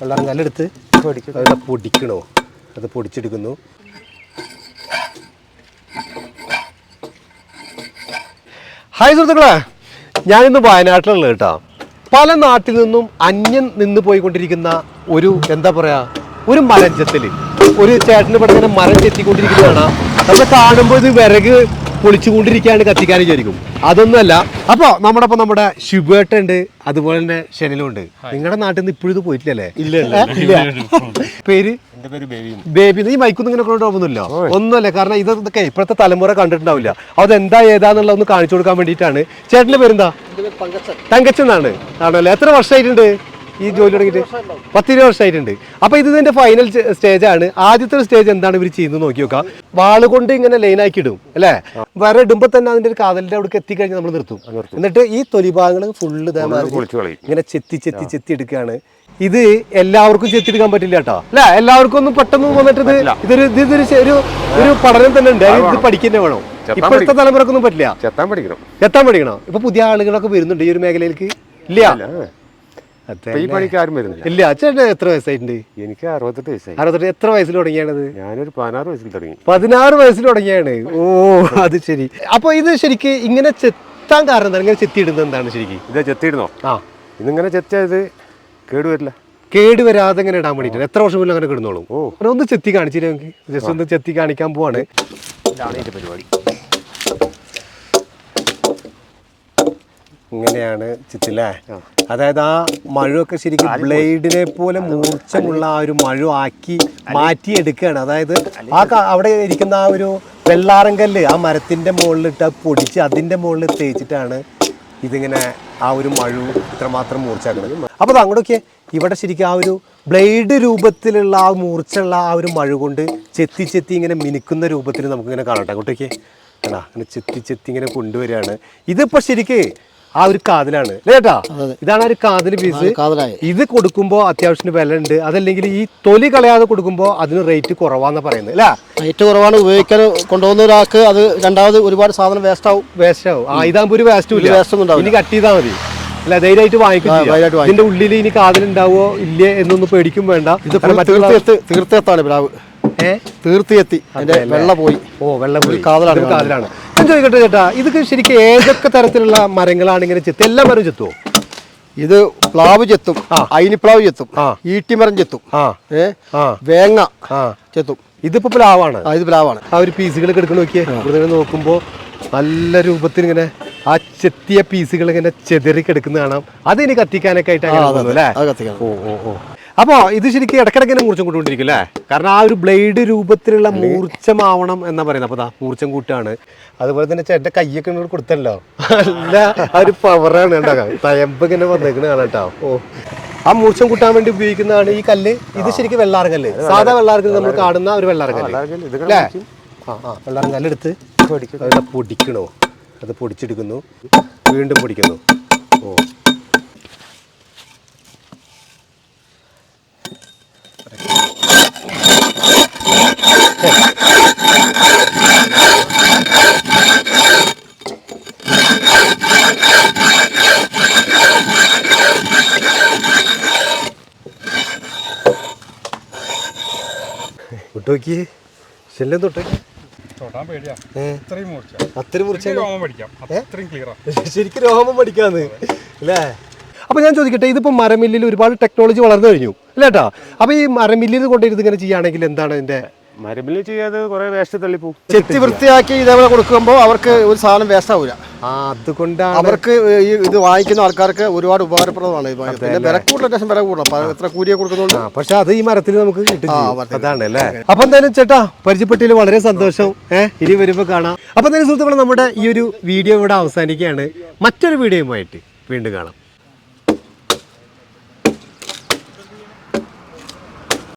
വെള്ളം കല്ലെടുത്ത് പൊടിക്കും. പൊടിക്കണോ? അത് പൊടിച്ചെടുക്കുന്നു. ഹായ് സുഹൃത്തുക്കളെ. ഞാനിന്ന് വയനാട്ടിലുള്ള കേട്ടോ. പല നാട്ടിൽ നിന്നും അന്യം നിന്ന് പോയിക്കൊണ്ടിരിക്കുന്ന ഒരു എന്താ പറയാ ഒരു മരഞ്ചത്തിൽ ഒരു ചേട്ടന് പെട്ടെന്ന് മരം ചെത്തിക്കൊണ്ടിരിക്കുന്നതാണ് നമ്മൾ കാണുമ്പോൾ ഇത് വിറക് പൊളിച്ചുകൊണ്ടിരിക്കുകയാണ് കത്തിക്കാൻ വിചാരിക്കും. അതൊന്നുമല്ല. അപ്പോൾ നമ്മുടെ ഒപ്പം നമ്മുടെ ശിവേട്ട ഉണ്ട്. അതുപോലെ തന്നെ ഷെനിലും ഉണ്ട്. നിങ്ങളുടെ നാട്ടിൽ നിന്ന് ഇപ്പോഴും ഇത് പോയിട്ടില്ലല്ലേ? ഇല്ല, ഇല്ല. പേര്? എന്റെ പേര് ബേബി ബേബി നീ മൈക്കൊന്നും ഇങ്ങനെ കൊണ്ടുപോകുന്നില്ല ഒന്നുമല്ല. കാരണം ഇതൊക്കെ ഇപ്പോഴത്തെ തലമുറ കണ്ടിട്ടുണ്ടാവില്ല. അതെന്താ ഏതാന്നുള്ള ഒന്ന് കാണിച്ചു കൊടുക്കാൻ വേണ്ടിയിട്ടാണ്. ചേട്ടന്റെ പേരെന്താ? തങ്കച്ചൻ എന്നാണ്. ആണല്ലേ? എത്ര വർഷമായിട്ടുണ്ട് ഈ ജോലി തുടങ്ങിയിട്ട് പത്തിരുപത് വർഷമായിട്ടുണ്ട് അപ്പൊ ഇത് ഇതിന്റെ ഫൈനൽ സ്റ്റേജ് ആണ്. ആദ്യത്തെ സ്റ്റേജ് എന്താണ് ഇവർ ചെയ്യുന്നത് നോക്കി നോക്കാം. വാൾ കൊണ്ട് ഇങ്ങനെ ലൈൻ ആക്കി ഇടും അല്ലേ? വേറെ ഇടുമ്പോ തന്നെ അതിന്റെ ഒരു കാതലിന്റെ അവിടെ എത്തിക്കഴിഞ്ഞാൽ നമ്മൾ നിർത്തും. എന്നിട്ട് ഈ തൊലി ഭാഗങ്ങൾ ഫുള്ള് ഇതേമാതിരി ഇങ്ങനെ ചെത്തി ചെത്തി ചെത്തി എടുക്കുകയാണ്. ഇത് എല്ലാവർക്കും ചെത്തിയെടുക്കാൻ പറ്റില്ല കേട്ടോ. അല്ല? എല്ലാവർക്കും ഒന്നും പെട്ടെന്ന് വന്നിട്ട് ഇത് ഇതൊരു ഇതൊരു ഒരു ഒരു പഠനം തന്നെ ഉണ്ട്. ഇത് പഠിക്കുന്നേ വേണം. ഇപ്പോഴത്തെ തലമുറക്കൊന്നും പറ്റില്ല. ചെത്താൻ പഠിക്കണം. എത്താൻ പഠിക്കണം. ഇപ്പൊ പുതിയ ആളുകളൊക്കെ വരുന്നുണ്ട് ഈ ഒരു മേഖലയിലേക്ക്. ഇല്ല. ഈ പണിക്ക് ആരും വരുന്നില്ല. ഇല്ല ചേട്ടൻ എത്ര വയസ്സായിട്ടുണ്ട്? എനിക്ക് അറുപത്തെട്ട് വയസ്സായി. അറുപത്തെട്ട് എത്ര വയസ്സിൽ തുടങ്ങിയാണത്? ഞാനൊരു പതിനാറ് വയസ്സിൽ തുടങ്ങി. പതിനാറ് വയസ്സിൽ തുടങ്ങിയാണ്. ഓ അത് ശരി. അപ്പൊ ഇത് ശരിക്ക് ഇങ്ങനെ ചെത്താൻ കാരണം എന്താണ്? ഇങ്ങനെ ചെത്തിയിടുന്നത് എന്താണ് ശരിക്ക്? ഇത് ചെത്തിയിടുന്നോ? ആ. ഇതിങ്ങനെ ചെത്തിയത് കേടുവരില്ല കേടുവരാതെ എങ്ങനെ ഇങ്ങനെ ഇടാൻ വേണ്ടിട്ട് എത്ര വർഷം മുന്നേ അങ്ങനെ കിടന്നോളും? ഓ. ഒന്ന് ചെത്തി കാണിച്ചില്ലേ ജസ്റ്റ് ഒന്ന് ചെത്തി കാണിക്കാൻ പോവാണ്. ഇതാണ് ഇതിന്റെ പരിപാടി. ഇങ്ങനെയാണ് ചിത്തില്ലേ അതായത് ആ മഴയൊക്കെ ശരിക്കും ബ്ലേഡിനെ പോലെ മൂർച്ചമുള്ള ആ ഒരു മഴ ആക്കി മാറ്റിയെടുക്കുകയാണ്. അതായത് ആ അവിടെ ഇരിക്കുന്ന ആ ഒരു വെള്ളാറങ്കല്ല് ആ മരത്തിന്റെ മുകളിലിട്ട് പൊടിച്ച് അതിന്റെ മുകളിൽ തേച്ചിട്ടാണ് ഇതിങ്ങനെ ആ ഒരു മഴ ഇത്രമാത്രം മൂർച്ചയാക്കുന്നത്. അപ്പോൾ അങ്ങോട്ടൊക്കെ ഇവിടെ ശരിക്കും ആ ഒരു ബ്ലേഡ് രൂപത്തിലുള്ള ആ മൂർച്ചയുള്ള ആ ഒരു മഴ കൊണ്ട് ചെത്തി ചെത്തി ഇങ്ങനെ മിനുക്കുന്ന രൂപത്തിൽ നമുക്കിങ്ങനെ കാണട്ടെ അങ്ങോട്ടേക്ക് അല്ല അങ്ങനെ ചെത്തി ചെത്തി ഇങ്ങനെ കൊണ്ടുവരികയാണ്. ഇതിപ്പോ ശരിക്ക് ആ ഒരു കാതിലാണ്. കേട്ടാ ഇതാണ് ഒരു കാതിൽ പീസ് ഇത് കൊടുക്കുമ്പോ അത്യാവശ്യത്തിന് വില ഉണ്ട് അതല്ലെങ്കിൽ ഈ തൊലി കളയാതെ കൊടുക്കുമ്പോ അതിന് റേറ്റ് കുറവാന്നാ പറയുന്നത് അല്ലേ? റേറ്റ് കുറവാണ്. ഉപയോഗിക്കാൻ കൊണ്ടുപോകുന്ന ഒരാൾക്ക് അത് രണ്ടാമത് ഒരുപാട് സാധനം വേസ്റ്റ് ആവും. വേസ്റ്റ് ആവും. ആ ഇതാകുമ്പോ ഒരു വേസ്റ്റും ഇല്ല. ഉണ്ടാവില്ല. ഇനി കട്ട് ചെയ്താൽ മതി. അല്ല ധൈര്യമായിട്ട് വാങ്ങിക്കും. ഇതിന്റെ ഉള്ളിൽ ഇനി കാതിലുണ്ടാവോ ഇല്ലേ എന്നൊന്നും പേടിക്കും വേണ്ട. ഇത് തീർത്തെത്താണ് പ്ലാവ് ഏ? തീർത്തി എത്തി അതിന്റെ വെള്ള പോയി. ഓ വെള്ള പോയി. കാതലാണ് കാതലാണ്. ഞാൻ ചോദിക്കട്ടെ ചേട്ടാ ഇതൊക്കെ ശരിക്കും ഏതൊക്കെ തരത്തിലുള്ള മരങ്ങളാണ് ഇങ്ങനെ ചെത്തി എല്ലാ മരവും ചെത്തുവോ? ഇത് പ്ലാവ് ചെത്തും അയിനിപ്ലാവ് ചെത്തും. ഈട്ടിമരം ചെത്തും ആ. വേങ്ങ ചെത്തും. ഇതിപ്പോ പ്ലാവാണ്? ഇത് പ്ലാവാണ്. ആ ഒരു പീസുകളൊക്കെ എടുക്കണ നോക്കിയേ. ഇവിടെ നോക്കുമ്പോൾ നല്ല രൂപത്തിൽ ഇങ്ങനെ ആ ചെത്തിയ പീസുകൾ ഇങ്ങനെ ചെതറി കിടക്കുന്ന കാണാം. അത് ഇനി കത്തിക്കാനൊക്കെ ആയിട്ട്. ഓ ഓ ഓ. അപ്പോൾ ഇത് ശരിക്കും ഇടക്കിടക്കിനെ മൂർച്ചം കൂട്ടുകൊണ്ടിരിക്കും അല്ലേ കാരണം ആ ഒരു ബ്ലേഡ് രൂപത്തിലുള്ള മൂർച്ചമാവണം എന്നാ പറയുന്നത്. അപ്പോൾ ദാ മൂർച്ചം കൂട്ടാണ്. അതുപോലെ തന്നെ ചേട്ടന്റെ കയ്യൊക്കെ ഇങ്ങോട്ട് കൊടുത്തല്ലോ. അല്ല ആ ഒരു പവറാണ് ഉണ്ടാകാം തയമ്പ് ഇങ്ങനെ വന്നേക്കണ കാണാം കേട്ടോ. ഓ. ആ മൂർച്ചം കൂട്ടാൻ വേണ്ടി ഉപയോഗിക്കുന്നതാണ് ഈ കല്ല്. ഇത് ശരിക്കും വെള്ളാറങ്കല്ല് സാധാ വെള്ളാറങ്കല്ല് നമ്മൾ കാണുന്ന ഒരു ഇത് അല്ലേ ആ എടുത്ത് പൊടിക്കണോ? അത് പൊടിച്ചെടുക്കുന്നു. വീണ്ടും പൊടിക്കുന്നു. ഓ. ശല്യം തൊട്ടോക്കി മുറിച്ച അത്രയും ശരിക്കും രോമം പഠിക്കാന്ന് അല്ലേ അപ്പൊ ഞാൻ ചോദിക്കട്ടെ ഇതിപ്പോ മരമില്ലിൽ ഒരുപാട് ടെക്നോളജി വളർന്നു കഴിഞ്ഞു അല്ലേട്ടാ അപ്പൊ ഈ മരമില്ലിൽ കൊണ്ടിരുന്ന് ഇങ്ങനെ ചെയ്യുകയാണെങ്കിൽ എന്താണ് ഇതിന്റെ മരമില്ല ചെയ്യാതെ കുറെ വേസ്റ്റ് തള്ളിപ്പോ. ചെത്തി വൃത്തിയാക്കി ഇതേപോലെ കൊടുക്കുമ്പോൾ അവർക്ക് ഒരു സാധനം വേസ്റ്റ് ആവില്ല അതുകൊണ്ടാണ് അവർക്ക് ഈ ഇത് വാങ്ങിക്കുന്ന ആൾക്കാർക്ക് ഒരുപാട് ഉപകാരപ്രദമാണ്. പിന്നെ വില കൂടുതൽ അത്യാവശ്യം വില അപ്പൊ എത്ര കൂലിയെ കൊടുക്കുന്നുണ്ട്? പക്ഷെ അത് ഈ മരത്തിൽ നമുക്ക് കിട്ടും. അതാണ് അല്ലേ? അപ്പൊ എന്തായാലും ചേട്ടാ പരിചയപ്പെട്ടതിൽ വളരെ സന്തോഷം. ഏഹ് ഇനി വരുമ്പോ കാണാം. അപ്പൊ എന്തായാലും സുഹൃത്തുക്കളെ നമ്മുടെ ഈ ഒരു വീഡിയോ ഇവിടെ അവസാനിക്കുകയാണ്. മറ്റൊരു വീഡിയോയുമായിട്ട് വീണ്ടും കാണാം.